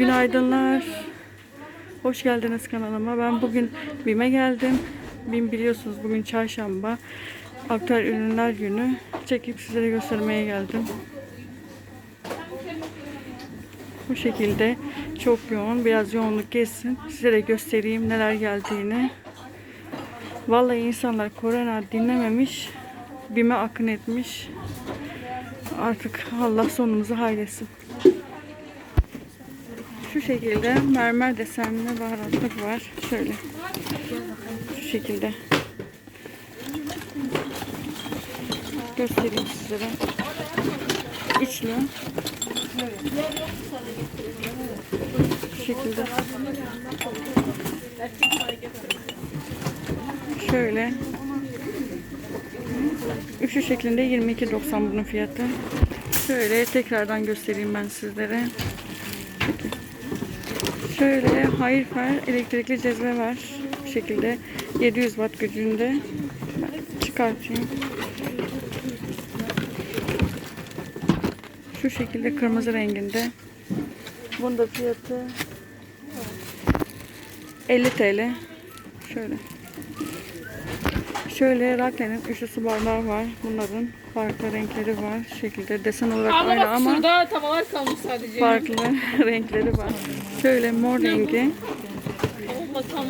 Günaydınlar. Hoş geldiniz kanalıma. Ben bugün BİM'e geldim. BİM biliyorsunuz bugün çarşamba. Aktüel ürünler günü. Çekip sizlere göstermeye geldim. Bu şekilde çok yoğun. Biraz yoğunluk geçsin. Size de göstereyim neler geldiğini. Vallahi insanlar korona dinlememiş. BİM'e akın etmiş. Artık Allah sonumuzu hayretsin. Şu şekilde mermer desenli baharatlık var. Şöyle. Şu şekilde. Göstereyim sizlere. İçli. Şu şekilde. Şöyle. Üçü şeklinde 22.90 bunun fiyatı. Şöyle tekrardan göstereyim ben sizlere. Şöyle Hayırfer elektrikli cezve var. Bu şekilde 700 watt gücünde. Çıkartayım. Şu şekilde kırmızı renginde. Bunun da fiyatı 50 TL. Şöyle. Şöyle Rakle'nin üçlü su bardağı var. Bunların farklı renkleri var. Şekilde desen olarak Ama aynı bak ama şurada tavalar kalmış sadece. farklı renkleri var. Şöyle mor rengi.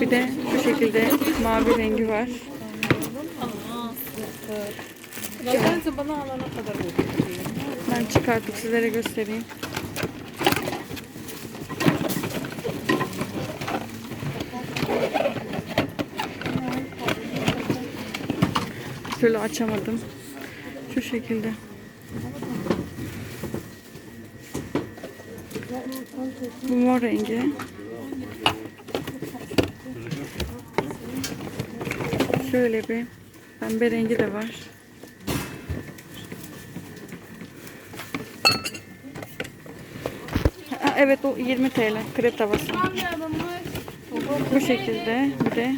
Bir de şu şekilde mavi rengi var. Zaten bana alana kadar. Ben çıkartıp sizlere göstereyim. Türlü açamadım. Şu şekilde. Bu mor rengi. Şöyle bir pembe rengi de var. Evet o 20 TL krep tavası. Bu şekilde bir de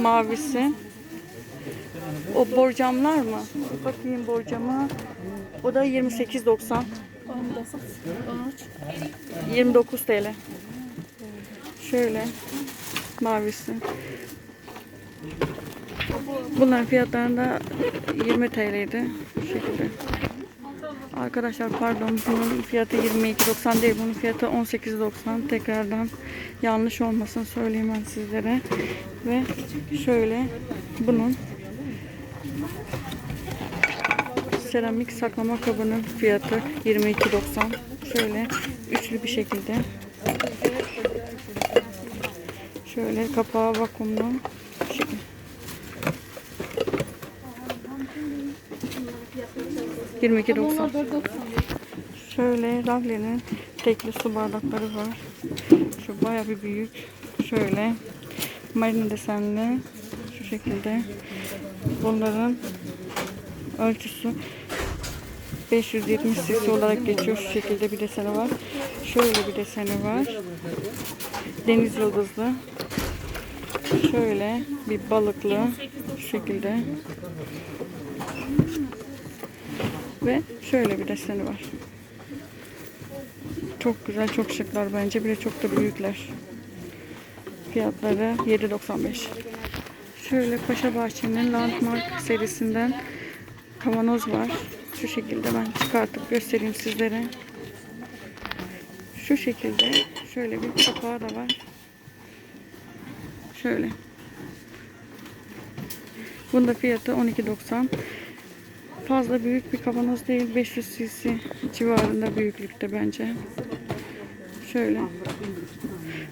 mavisi. O borcamlar mı? Bakayım borcama. O da 28.90. 29 TL. Şöyle mavisi. Bunların fiyatları da 20 TL'ydi. Bu şekilde. Arkadaşlar pardon bunun fiyatı 22.90 değil bunun fiyatı 18.90 tekrardan yanlış olmasın söyleyeyim ben sizlere ve şöyle bunun seramik saklama kabının fiyatı 22.90 şöyle üçlü bir şekilde şöyle kapağı vakumlu şekilde. $22.90 Şöyle Ravli'nin tekli su bardakları var. Şu baya bir büyük. Şöyle marina desenli. Şu şekilde. Bunların ölçüsü 570 cc olarak geçiyor. Şu şekilde bir deseni var. Şöyle bir deseni var. Deniz yıldızlı. Şöyle bir balıklı. Şu şekilde. Ve şöyle bir deseni var. Çok güzel, çok şıklar bence. Bir de çok da büyükler. Fiyatları 7.95. Şöyle Paşa Bahçe'nin Landmark serisinden kavanoz var. Şu şekilde ben çıkartıp göstereyim sizlere. Şu şekilde şöyle bir kapağı da var. Şöyle. Bunda fiyatı 12.90 fazla büyük bir kavanoz değil. 500 cc civarında büyüklükte bence. Şöyle.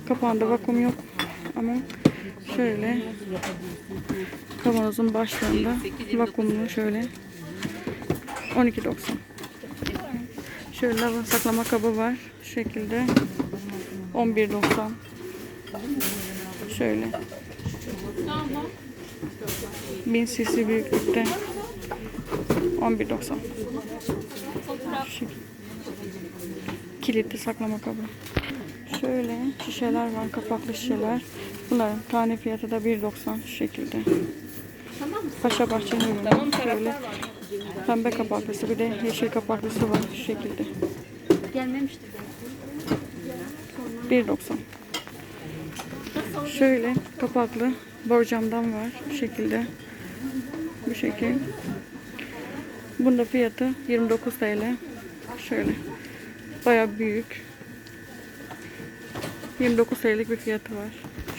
Kapağında vakum yok. Ama şöyle kavanozun başlarında vakumlu şöyle 12.90 Şöyle lava saklama kabı var. Şu şekilde 11.90 Şöyle 1000 cc büyüklükte 11.90 Şu şekilde. Kilitli saklama kabı. Şöyle şişeler var, kapaklı şişeler. Bunların tane fiyatı da 1.90 şu şekilde. Paşa Bahçe'nin ürünü. Şöyle pembe kapaklısı bir de yeşil kapaklısı var şu şekilde. Gelmemiştir belki. 1.90 Şöyle kapaklı borcamdan var. Bu şekilde. Bu şekil. Bunda fiyatı 29 TL. Şöyle. Baya büyük. 29 TL'lik bir fiyatı var.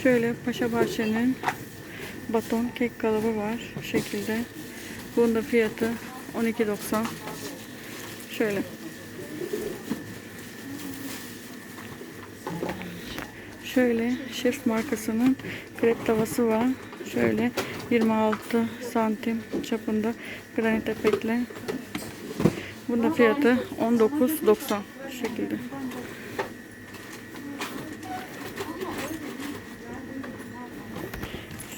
Şöyle Paşa Bahçe'nin baton kek kalıbı var. Bu şekilde. Bunun da fiyatı 12.90. Şöyle. Şöyle şef markasının krep tavası var. Şöyle 26 santim çapında granit epekle. Bunda fiyatı 19.90 şu şekilde.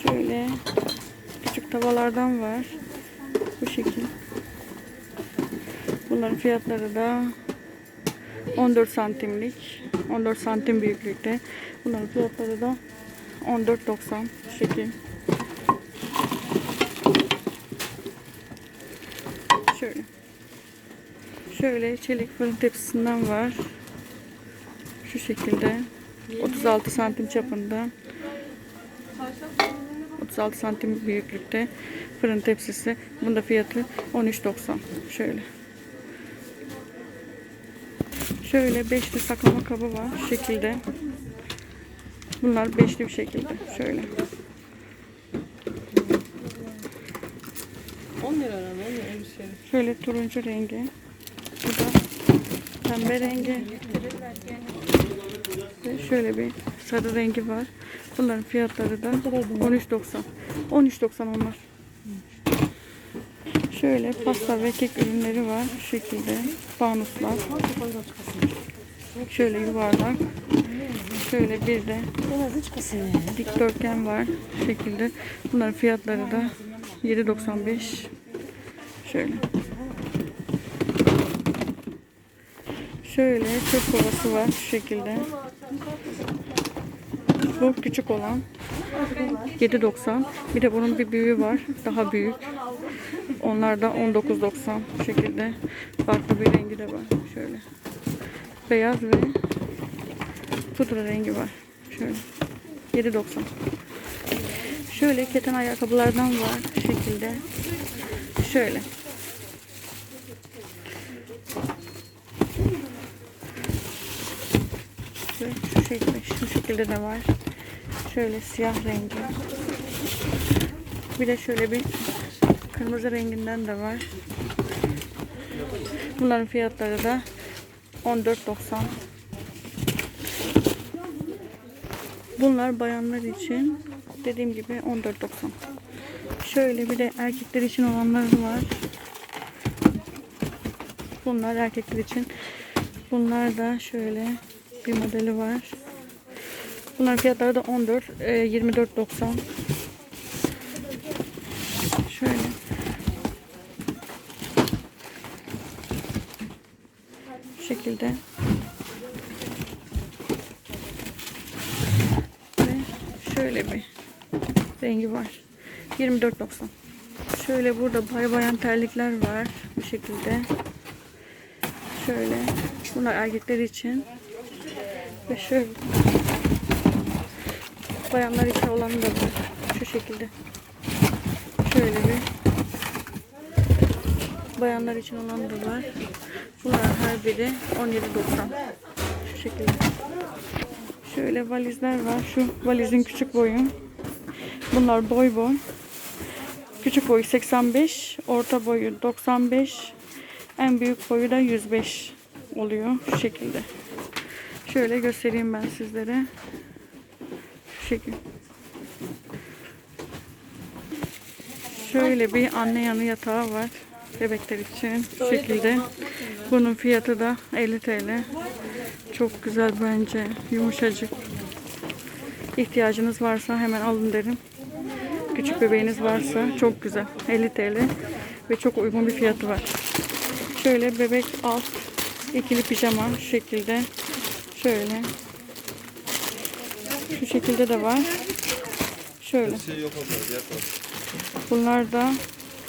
Şöyle küçük tavalardan var. Şekil. Bunların fiyatları da 14 santimlik. 14 santim büyüklükte. Bunların fiyatları da 14.90 şu şekil. Şöyle. Şöyle çelik fırın tepsisinden var. Şu şekilde. 36 santim çapında. 36 santim büyüklükte fırın tepsisi. Bunda fiyatı 13.90. Şöyle. Şöyle beşli saklama kabı var. Şu şekilde. Bunlar beşli bir şekilde. Şöyle. 10 lira lan 10 lira bir şey. Şöyle turuncu rengi. Bu da pembe rengi. Ve şöyle bir sarı rengi var. Bunların fiyatları da 13.90. 13.90 onlar. Şöyle pasta ve kek ürünleri var. Şu şekilde fanuslar. Şöyle yuvarlak. Şöyle bir de dikdörtgen var. Şu şekilde. Bunların fiyatları da 7.95. Şöyle. Şöyle çöp kovası var şu şekilde. Bu küçük olan 7.90. Bir de bunun bir büyüğü var. Daha büyük. Onlar da 19.90 bu şekilde. Farklı bir rengi de var. Şöyle. Beyaz ve pudra rengi var. Şöyle. 7.90. Şöyle keten ayakkabılardan var. Şekilde. Şöyle. Ve şu şekilde, şu şekilde de var. Şöyle siyah rengi. Bir de şöyle bir kırmızı renginden de var. Bunların fiyatları da 14.90. Bunlar bayanlar için dediğim gibi 14.90. Şöyle bir de erkekler için olanları var. Bunlar erkekler için. Bunlar da şöyle bir modeli var. Bunların fiyatları da 14, e, 24.90. Şöyle. Bu şekilde. Ve şöyle bir rengi var. 24.90. Şöyle burada bay bayan terlikler var. Bu şekilde. Şöyle. Bunlar erkekler için. Ve şöyle. Bayanlar için olanı da var. Şu şekilde. Şöyle bir. Bayanlar için olan da var. Bunlar her biri 17.90. Şu şekilde. Şöyle valizler var. Şu valizin küçük boyu. Bunlar boy boy. Küçük boyu 85, orta boyu 95, en büyük boyu da 105 oluyor şu şekilde. Şöyle göstereyim ben sizlere. Şekil. Şöyle bir anne yanı yatağı var bebekler için şu şekilde. Bunun fiyatı da 50 TL. Çok güzel bence. Yumuşacık. İhtiyacınız varsa hemen alın derim. Küçük bebeğiniz varsa çok güzel. 50 TL ve çok uygun bir fiyatı var. Şöyle bebek alt ikili pijama şekilde. Şöyle. Şu şekilde de var. Şöyle. Bunlar da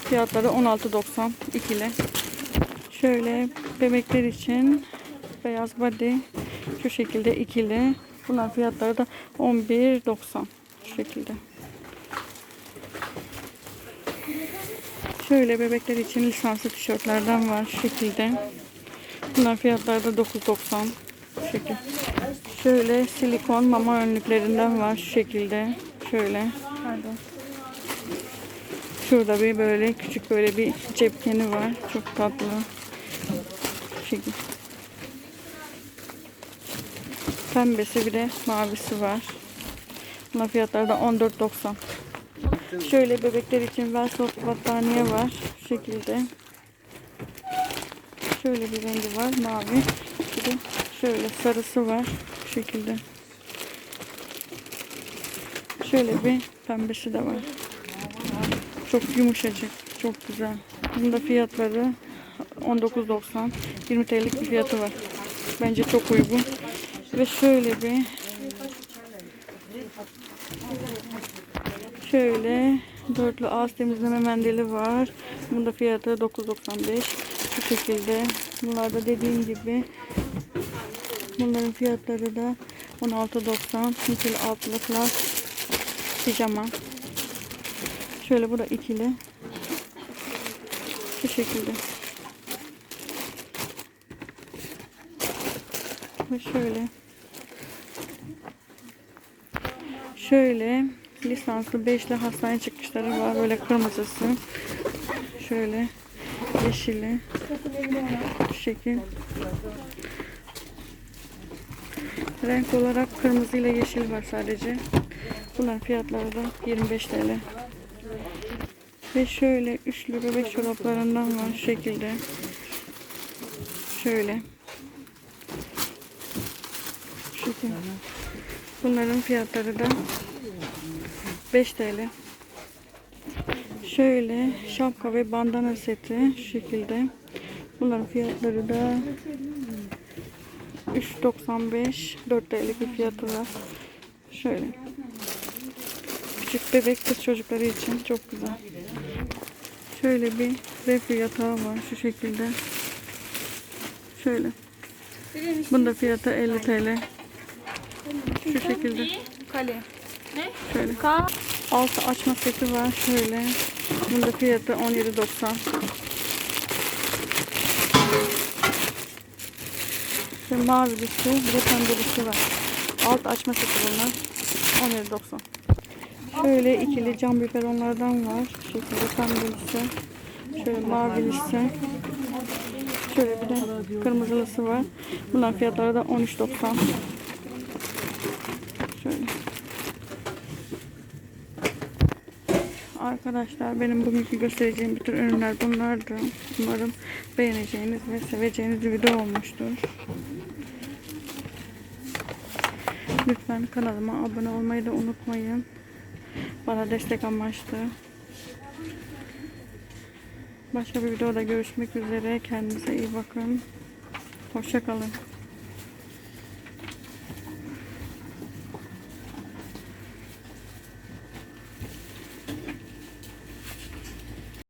fiyatları 16.90 ikili. Şöyle bebekler için beyaz body şu şekilde ikili Bunların fiyatları da 11.90 şu şekilde. Şöyle bebekler için lisanslı tişörtlerden var şu şekilde. Bunların fiyatları da 9.90 şu şekilde. Şöyle silikon mama önlüklerinden var şu şekilde. Şöyle. Pardon. Şurada bir böyle küçük böyle bir cepkeni var. Çok tatlı. Şu şekilde. Pembesi bir de mavisi var. Bunun fiyatları da 14.90. Şöyle bebekler için Versot battaniye var. Şu şekilde. Şöyle bir rengi var mavi. Bir de şöyle sarısı var. Bu şekilde. Şöyle bir pembesi de var. Çok yumuşacık. Çok güzel. Bunun da fiyatları 19.90. 20 TL'lik bir fiyatı var. Bence çok uygun. Ve şöyle bir Şöyle dörtlü ağız temizleme mendili var. Bunun da fiyatı 9.95. Bu şekilde. Bunlar da dediğim gibi bunların fiyatları da 16.90. Nikeli altlıklar pijama. Şöyle bu da ikili. Bu şekilde. Ve şöyle. Şöyle lisanslı beşli hastane çıkışları var. Böyle kırmızısı. Şöyle yeşili. Bu şekil. Renk olarak kırmızı ile yeşil var sadece. Bunların fiyatları da 25 TL. Ve şöyle üçlü bebek çoraplarından var şekilde. Şöyle. Şu şekilde. Bunların fiyatları da 5 TL. Şöyle şapka ve bandana seti şu şekilde. Bunların fiyatları da 3.95 4 TL'lik bir fiyatı var. Şöyle. Küçük bebek kız çocukları için çok güzel. Şöyle bir reflü yatağı var şu şekilde. Şöyle. Bunda fiyatı 50 TL. Şu şekilde. Kale. Şöyle. Ka. Altı açma seti var şöyle. Bunda fiyatı 17.90. Ve mavilisi bir de pembelisi var. Alt açma seti bunlar. 17.90. Şöyle ikili cam biberonlardan var. Şu şekilde pembelisi. Şöyle mavilisi. Şöyle bir de kırmızılısı var. Bunların fiyatları da 13.90. Şöyle. Arkadaşlar benim bugünkü göstereceğim bütün ürünler bunlardı. Umarım beğeneceğiniz ve seveceğiniz bir video olmuştur. Lütfen kanalıma abone olmayı da unutmayın. Bana destek amaçlı. Başka bir videoda görüşmek üzere. Kendinize iyi bakın. Hoşçakalın.